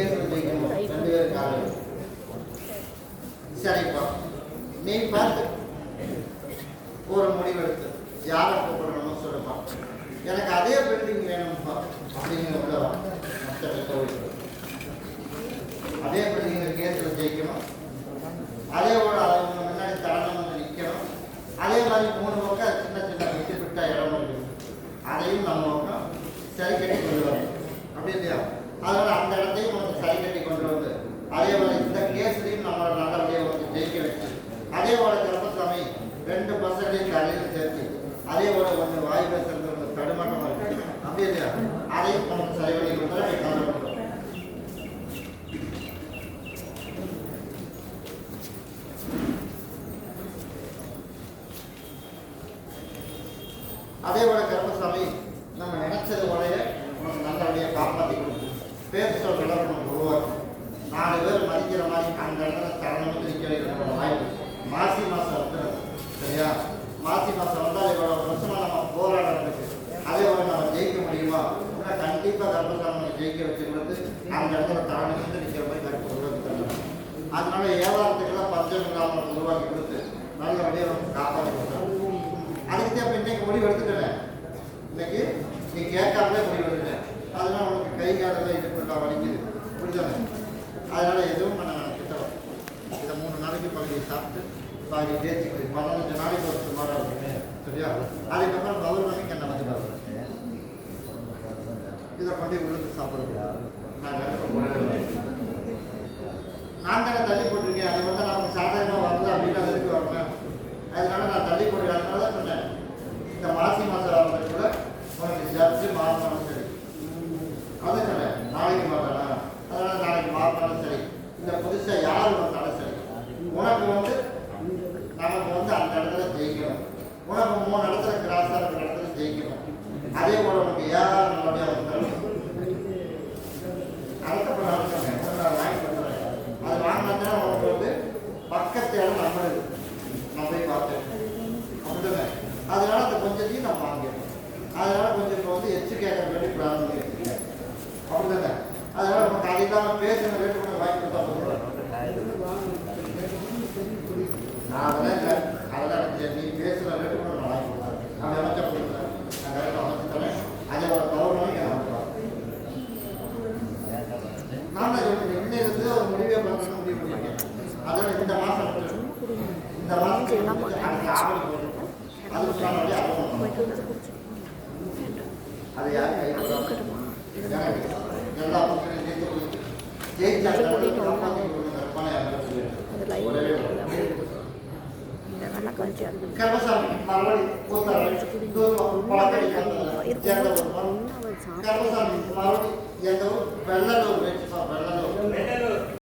Case ஜெயிக்கணும் ரெண்டு பேரும் சரிப்பா நீ பார்த்து ஒரு முடிவெடுத்து யாரை கூப்பிடணுமோ சொல்லுப்பா எனக்கு அதே பில்டிங் வேணும்ப்பா அப்படிங்கிற உள்ள அதே பில்டிங் கேஸில் ஜெயிக்கணும் அதே போல அவங்க முன்னாடி தடனம் வந்து நிற்கணும் அதே மாதிரி மூணு பக்கம் சின்ன சின்ன விட்டு விட்ட இடம் இருக்குது அதையும் நம்ம பக்கம் சரி கட்டி கொண்டு வரணும் அப்படி இல்லையா அதனால அந்த இடத்தையும் வந்து சரி கட்டி கொண்டு வந்து அதே போல இந்த கேஸ்லையும் நம்மளை நல்லபடியாக வந்து ஜெயிக்க வச்சு அதே போல கருப்பசாமி ரெண்டு பசங்களையும் தலையில் சேர்த்து அதே போல கொஞ்சம் வாய் பேசுறது ஒரு தடுமாட்டமாக இருக்கு அப்படி இல்லையா? அதையும் நமக்கு சரி பண்ணி கொடுத்தா கலந்து அதே போல கருப்பசாமி நம்ம நினைச்சது போலயே நமக்கு நல்லபடியாக காப்பாற்றி கொடுக்கும் பேர் சொல்ற நமக்கு உருவாக்கும் நாலு பேர் மதிக்கிற மாதிரி அந்த இடத்துல தரணும் நிற்க வைக்கிற வாய்ப்பு மாசி மாதம் வந்துடும் சரியா மாசி மாதம் வந்தால் இவ்வளோ வருஷமாக நம்ம போராடுறதுக்கு அதே போல நம்ம ஜெயிக்க முடியுமா அப்படின்னா கண்டிப்பாக ஜெயிக்க வச்சுக்கிறது அந்த இடத்துல வந்து நிற்கிற மாதிரி கருத்து உருவாக்கி தரணும் அதனால ஏவாரத்துக்கெல்லாம் பஞ்சம் உருவாக்கி கொடுத்து நல்லபடியாக நம்ம காப்பாற்றி கொடுத்தோம் அதுக்கு தான் இன்னைக்கு முடிவு எடுத்துட்டேன். இன்னைக்கு நீ கேட்காமலே முடிவு எடுத்துட்டேன். அதனால உனக்கு கை காலெல்லாம் இது பண்ணா வலிக்குது. புரிஞ்சாங்க அதனால எதுவும் பண்ண கிட்ட இந்த இதை மூணு நாளைக்கு பகுதியை சாப்பிட்டு பாதி தேய்ச்சி பதினஞ்சு நாளைக்கு ஒரு சுமாராக இருக்குமே சரியா? அதுக்கப்புறம் பௌர்ணமிக்கு என்ன இதை கொண்டு விழுந்து சாப்பிடக்கூடாது. நான் தானே தள்ளி போட்டிருக்கேன். அது வந்து நமக்கு சாதாரணமாக வரல அப்படின்னு அது இருக்கு வரணும் அதனால நான் தள்ளி போடுறேன் தான் சொன்னேன். இந்த மாசி மாதம் ஆரம்பிச்சு கூட உனக்கு ஜட்ஜு மாறினாலும் சரி. அதை சொன்னேன் நாளைக்கு மாறலாம். அதனால நாளைக்கு மாறினாலும் சரி. இந்த புதுசாக யார் வந்தாலும் சரி. உனக்கு வந்து நமக்கு வந்து அந்த இடத்துல ஜெயிக்கணும். உனக்கு மூணு இடத்துல கிராஸாக இருக்கிற இடத்துல ஜெயிக்கணும். அதே போல உனக்கு யார் நல்லபடியாக வந்தாலும் அடுத்த நாள் சொன்னேன் நான் வாங்கி கொடுத்துறேன் அது வாங்கினா உனக்கு வந்து பக்கத்து இடம் நம்மளுது நான் போய் பார்த்தேன் அப்படிதானே அதனால அந்த கொஞ்சத்தையும் நான் வாங்கிடுறேன் அதனால கொஞ்சம் இப்போ வந்து எச்சு கேட்கற வேண்டி பிளான் பண்ணி அப்படிதானே அதனால நமக்கு அது பேசுன பேசின ரேட்டு கொஞ்சம் வாங்கி கொடுத்தா போதும். நான் அதெல்லாம் இல்லை. அதெல்லாம் நீ பேசுகிற ரேட்டு கூட நான் வாங்கி கொடுத்தேன் நான் அமைச்சா கொடுக்குறேன் நான் கரெக்டாக அமைச்சு தரேன் ஒரு நான் வந்துடுறேன் நான் ஒரு முடிவே பண்ணணும் முடிவு பண்ணிருக்கேன் அதோட இந்த மாசம் மாசம் அடுத்த ஆவணி போட்டுருக்கோம் அதுக்கு முன்னாடி அறுபது அது யாரும் கை போடாம எல்லா பக்கத்தையும் ஜெயித்து கொடுத்து ஜெயிச்சா காப்பாற்றி கொடுங்க பணம் யாரும் சொல்லிடுறேன் ஒரே ஒரு கர்மசாமி மறுபடி வெள்ளலூர் வெள்ளலூர்.